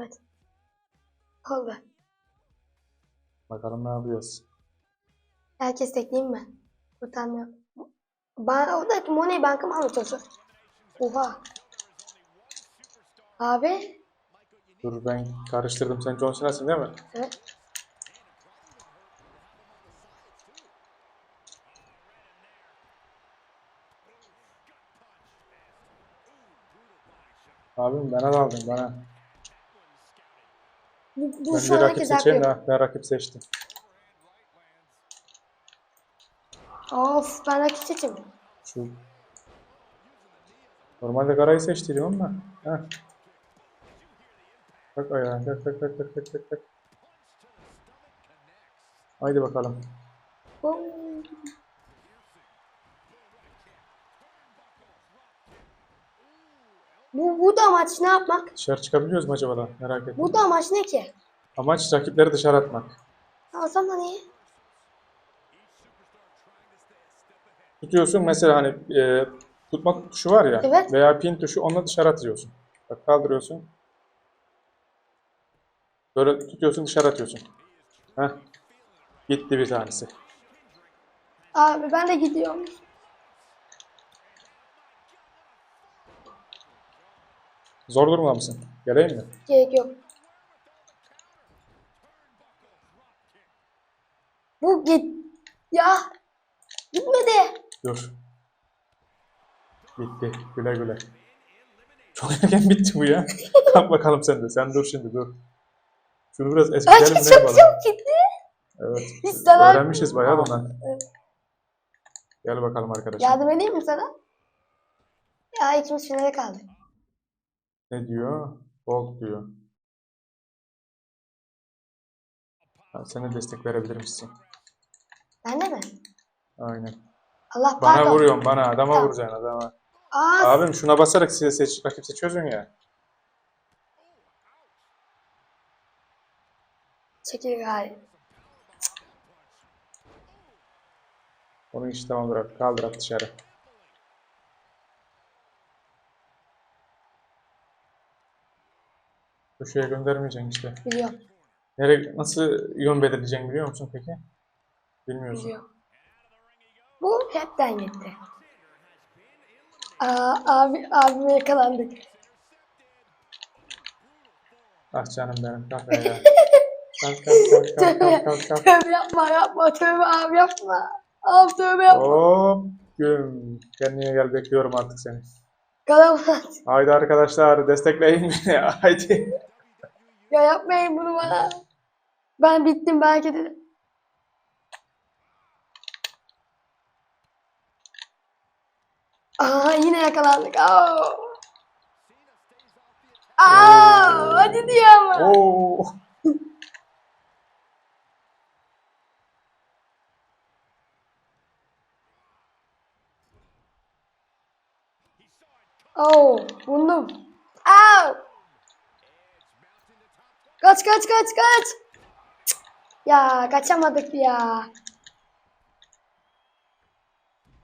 Evet. Oldu. Bakalım ne yapıyoruz. Herkes tekleyeyim mi? Kurtarmıyor. Ben oradaki Money Bank'ı mı almaya çalışıyor? Oha. Abi. Dur ben karıştırdım. Sen John Cena'sın değil mi? Evet. Abim bana da aldın bana. Bu, bu an rakip seçeyim de ben rakip seçtim. Of ben rakip seçim. Şu Normalde Garay'ı seçtiydim ama. Heh. Bak ayağa. Bak bak bak bak bak. bak. Haydi bakalım. Bum. Bu, bu da amaç ne yapmak? Dışarı çıkabiliyoruz mu acaba da? Merak ettim. Bu da amaç ne ki? Amaç rakipleri dışarı atmak. Alsam da niye? Tutuyorsun mesela hani e, tutmak tuşu var ya Evet. veya pin tuşu onunla dışarı atıyorsun. Bak kaldırıyorsun. Böyle tutuyorsun dışarı atıyorsun. Heh. Gitti bir tanesi. Abi ben de gidiyorum. Zor durumda mısın? Geleyim mi? Gerek yok. Bu git. Ya. Gitmedi. Dur. Bitti. Güle güle. Çok erken bitti bu ya. Kalk bakalım sen de. Sen dur şimdi dur. Şunu biraz Ay eskilelim çok ne yapalım? gitti. Evet. Hiç sever- Öğrenmişiz bayağı da ondan. Evet. Gel bakalım arkadaşım. Yardım edeyim mi sana? Ya ikimiz finale kaldık. Ne diyor? Bolt diyor. Sen de destek verebilir misin? Ben de mi? Aynen. Allah Bana pardon. vuruyorsun bana. Adama Tamam. vuracaksın adama. Aa, Abim şuna basarak size seç, rakip seçiyorsun ya. çekil gari. Onun işi tamamdır abi. Kaldır at dışarı. Köşeye göndermeyeceksin işte. Biliyorum. Nereye, nasıl yön belirleyeceksin biliyor musun peki? Bilmiyorsun. Biliyorum. Bu hepten gitti. Aa, abi, abime yakalandık. Ah canım benim. Kalk ayağa. Kalk kalk kalk. kalk. tövbe yapma yapma tövbe abi yapma. Abi tövbe yapma. Hop. Güm. Kendine gel bekliyorum artık seni. Kalamaz. Haydi arkadaşlar destekleyin beni. Haydi. Ya yapmayın bunu bana. Ben bittim belki de. Aa yine yakalandık. Aa. Aa, hadi diyor ama. Oo. Oo, vurdum. Aa. Kaç kaç kaç kaç. Cık. Ya kaçamadık ya.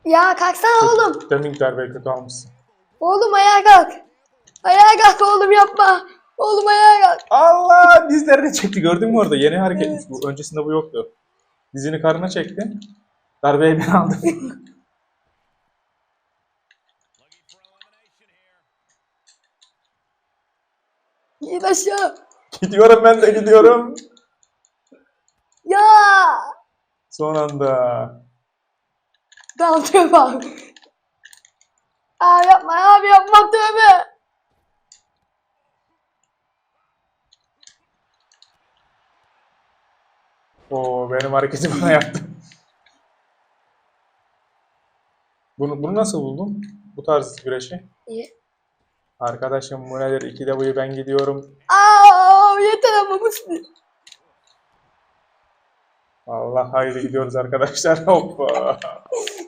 Ya kalksana oğlum. Demin darbeyi kötü almışsın. Oğlum ayağa kalk. Ayağa kalk oğlum yapma. Oğlum ayağa kalk. Allah dizlerini çekti gördün mü orada yeni hareketmiş bu öncesinde bu yoktu. Dizini karnına çekti. Darbeyi ben aldım. Git aşağı. Gidiyorum ben de gidiyorum. Ya. Son anda. Tamam tövbe abi. Abi yapma abi yapma tövbe. Oo benim hareketi bana yaptı. Bunu, bunu nasıl buldun? Bu tarz güreşi. İyi. Arkadaşım bu nedir? İki de buyu ben gidiyorum. Aa yeter ama Musti. Allah haydi gidiyoruz arkadaşlar. Hoppa.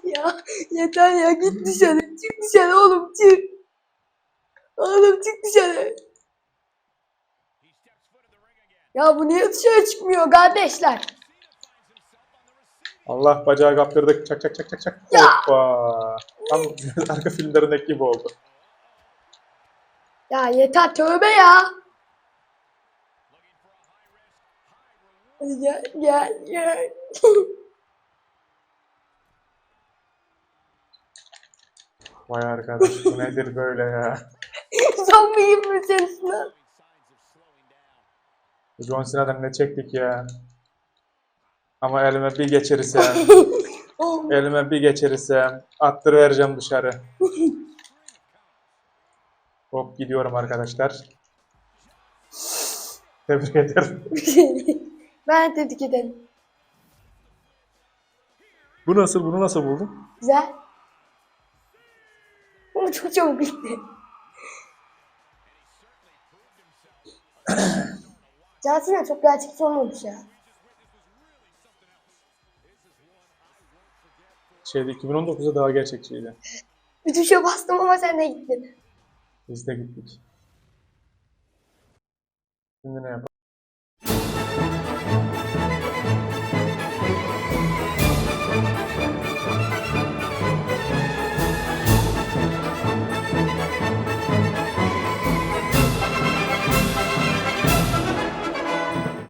Ya yeter ya git dışarı. Çık dışarı oğlum çık. Oğlum çık dışarı. Ya bu niye dışarı çıkmıyor kardeşler? Allah bacağı kaptırdık. Çak çak çak çak çak. Hoppa. Tam arka filmlerindeki gibi oldu. Ya yeter tövbe ya. Gel gel gel. Vay arkadaş bu nedir böyle ya. Zombi gibi misin lan? John Cena'dan ne çektik ya. Ama elime bir geçirirsem, elime bir geçirirsem attırıvereceğim dışarı. Hop gidiyorum arkadaşlar. Tebrik ederim. ben tebrik ederim. Bu nasıl, bunu nasıl buldun? Güzel. Ama çok çabuk bitti. Can Cena çok gerçekçi olmamış ya. Şeyde 2019'da daha gerçekçiydi. Bir tuşa bastım ama sen de gittin. Biz de gittik. Şimdi ne yapalım?